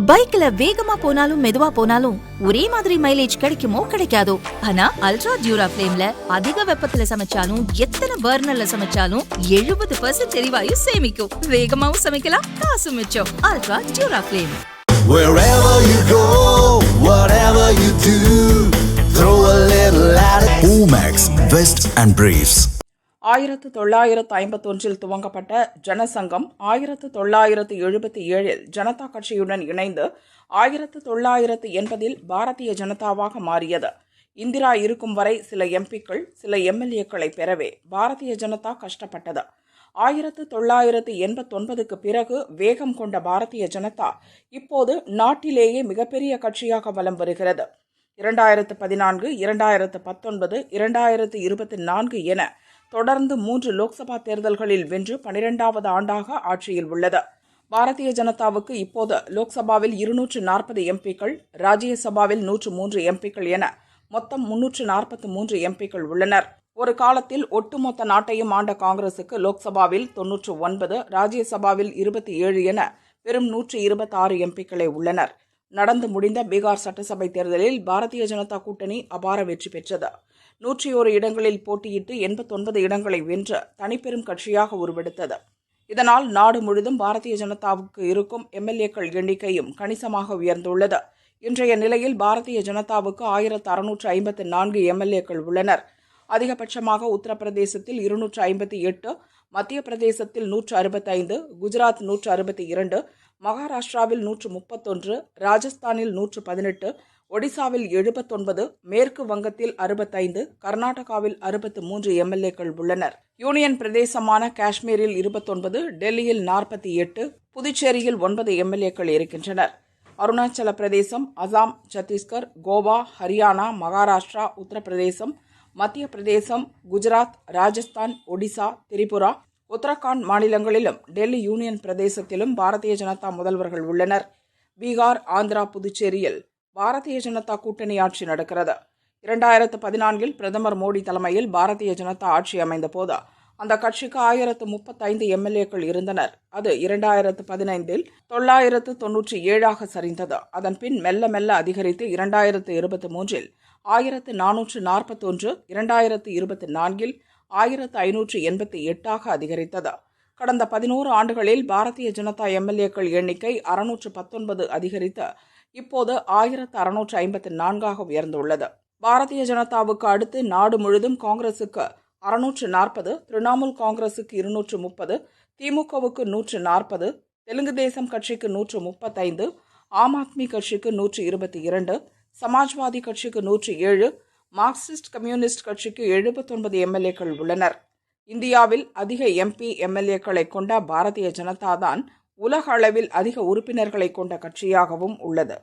பைக்ல வேகமா போனாலும் மெதுவா போனாலும் ஒரே மாதிரி மைலேஜ் கிடைக்குமோ கிடைக்காதோ ஆனா அல்ட்ரா டியூரா ஃபிளேம்ல அதிக வெப்பத்துல சமைச்சாலும் எத்தனை பர்னர்ல சமைச்சாலும் எழுபது பர்சன்ட் எரிவாயு சேமிக்கும் வேகமாவும் சமைக்கலாம் காசு மிச்சம் Ultra Dura Flame Wherever you go, whatever you do, throw a little at it. Omax, Vest and Briefs. ஆயிரத்து தொள்ளாயிரத்து ஐம்பத்தொன்றில் துவங்கப்பட்ட ஜனசங்கம் ஆயிரத்து தொள்ளாயிரத்து எழுபத்தி ஏழில் ஜனதா கட்சியுடன் இணைந்து ஆயிரத்து தொள்ளாயிரத்து எண்பதில் பாரதிய ஜனதாவாக மாறியது. இந்திரா இருக்கும் வரை சில எம்பிக்கள் சில எம்எல்ஏக்களை பெறவே பாரதிய ஜனதா கஷ்டப்பட்டது. ஆயிரத்து தொள்ளாயிரத்து எண்பத்தொன்பதுக்கு பிறகு வேகம் கொண்ட பாரதிய ஜனதா இப்போது நாட்டிலேயே மிகப்பெரிய கட்சியாக வலம் வருகிறது. இரண்டாயிரத்து பதினான்கு இரண்டாயிரத்து பத்தொன்பது இரண்டாயிரத்து இருபத்தி நான்கு என தொடர்ந்து மூன்று லோக்சபா தேர்தல்களில் வென்று பனிரெண்டாவது ஆண்டாக ஆட்சியில் உள்ளது. பாரதிய ஜனதாவுக்கு இப்போது லோக்சபாவில் இருநூற்று நாற்பது எம்பிக்கள் ராஜ்யசபாவில் நூற்று மூன்று எம்பிக்கள் என மொத்தம் முன்னூற்று நாற்பத்தி மூன்று எம்பிக்கள் உள்ளனர். ஒரு காலத்தில் ஒட்டுமொத்த நாட்டையும் ஆண்ட காங்கிரசுக்கு லோக்சபாவில் தொன்னூற்று ஒன்பது ராஜ்யசபாவில் இருபத்தி ஏழு என வெறும் நூற்று இருபத்தாறு எம்பிக்களே உள்ளனர். நடந்து முடிந்த பீகார் சட்டசபை தேர்தலில் பாரதிய ஜனதா கூட்டணி அபார வெற்றி பெற்றது. நூற்றி ஒரு இடங்களில் போட்டியிட்டு எண்பத்தொன்பது இடங்களை வென்று தனிப்பெரும் கட்சியாக உருவெடுத்தது. இதனால் நாடு முழுதும் பாரதிய ஜனதாவுக்கு இருக்கும் எம்எல்ஏக்கள் எண்ணிக்கையும் கணிசமாக உயர்ந்துள்ளது. இன்றைய நிலையில் பாரதிய ஜனதாவுக்கு ஆயிரத்து அறுநூற்று ஐம்பத்து நான்கு எம்எல்ஏக்கள் உள்ளனர். அதிகபட்சமாக உத்தரப்பிரதேசத்தில் இருநூற்று ஐம்பத்தி எட்டு மத்திய பிரதேசத்தில் நூற்று அறுபத்தைந்து குஜராத் நூற்று அறுபத்தி இரண்டு மகாராஷ்டிராவில் நூற்று முப்பத்தொன்று ராஜஸ்தானில் நூற்று பதினெட்டு ஒடிசாவில் எழுபத்தொன்பது மேற்கு வங்கத்தில் அறுபத்தைந்து கர்நாடகாவில் அறுபத்து மூன்று எம்எல்ஏக்கள் உள்ளனர். யூனியன் பிரதேசமான காஷ்மீரில் இருபத்தொன்பது டெல்லியில் நாற்பத்தி எட்டு புதுச்சேரியில் ஒன்பது எம்எல்ஏக்கள் இருக்கின்றனர். அருணாச்சல பிரதேசம் அசாம் சத்தீஸ்கர் கோவா ஹரியானா மகாராஷ்டிரா உத்தரப்பிரதேசம் மத்திய பிரதேசம் குஜராத் ராஜஸ்தான் ஒடிசா திரிபுரா உத்தரகாண்ட் மாநிலங்களிலும் டெல்லி யூனியன் பிரதேசத்திலும் பாரதிய ஜனதா முதல்வர்கள் உள்ளனர். பீகார் ஆந்திரா புதுச்சேரியில் பாரதிய ஜனதா கூட்டணி ஆட்சி நடக்கிறது. இரண்டாயிரத்து பதினான்கில் பிரதமர் மோடி தலைமையில் பாரதிய ஜனதா ஆட்சி அமைந்த போது அந்த கட்சிக்கு ஆயிரத்து முப்பத்தைந்து எம்எல்ஏக்கள் இருந்தனர். அது இரண்டாயிரத்து பதினைந்தில் தொள்ளாயிரத்து தொன்னூற்றி ஏழாக சரிந்தது. அதன் பின் மெல்ல மெல்ல அதிகரித்து இரண்டாயிரத்து இருபத்தி மூன்றில் ஆயிரத்து நானூற்று நாற்பத்தொன்று இரண்டாயிரத்து இருபத்தி நான்கில் ஆயிரத்து ஐநூற்று எண்பத்தி எட்டாக அதிகரித்தது. கடந்த பதினோரு ஆண்டுகளில் பாரதிய ஜனதா எம்எல்ஏக்கள் எண்ணிக்கை அறுநூற்று பத்தொன்பது அதிகரித்து இப்போது ஆயிரத்து அறுநூற்று ஐம்பத்தி நான்காக உயர்ந்துள்ளது. பாரதிய ஜனதாவுக்கு அடுத்து நாடு முழுதும் காங்கிரசுக்கு அறுநூற்று நாற்பது திரிணாமுல் காங்கிரசுக்கு இருநூற்று முப்பது திமுகவுக்கு நூற்று நாற்பது தெலுங்கு தேசம் கட்சிக்கு நூற்று முப்பத்தைந்து ஆம் ஆத்மி கட்சிக்கு நூற்று இருபத்தி இரண்டு சமாஜ்வாதி கட்சிக்கு நூற்று ஏழு மார்க்சிஸ்ட் கம்யூனிஸ்ட் கட்சிக்கு எழுபத்தொன்பது எம்எல்ஏக்கள் உள்ளனர். இந்தியாவில் அதிக எம்பி எம்எல்ஏக்களை கொண்ட பாரதிய ஜனதா தான் உலக அளவில் அதிக உறுப்பினர்களை கொண்ட கட்சியாகவும் உள்ளது.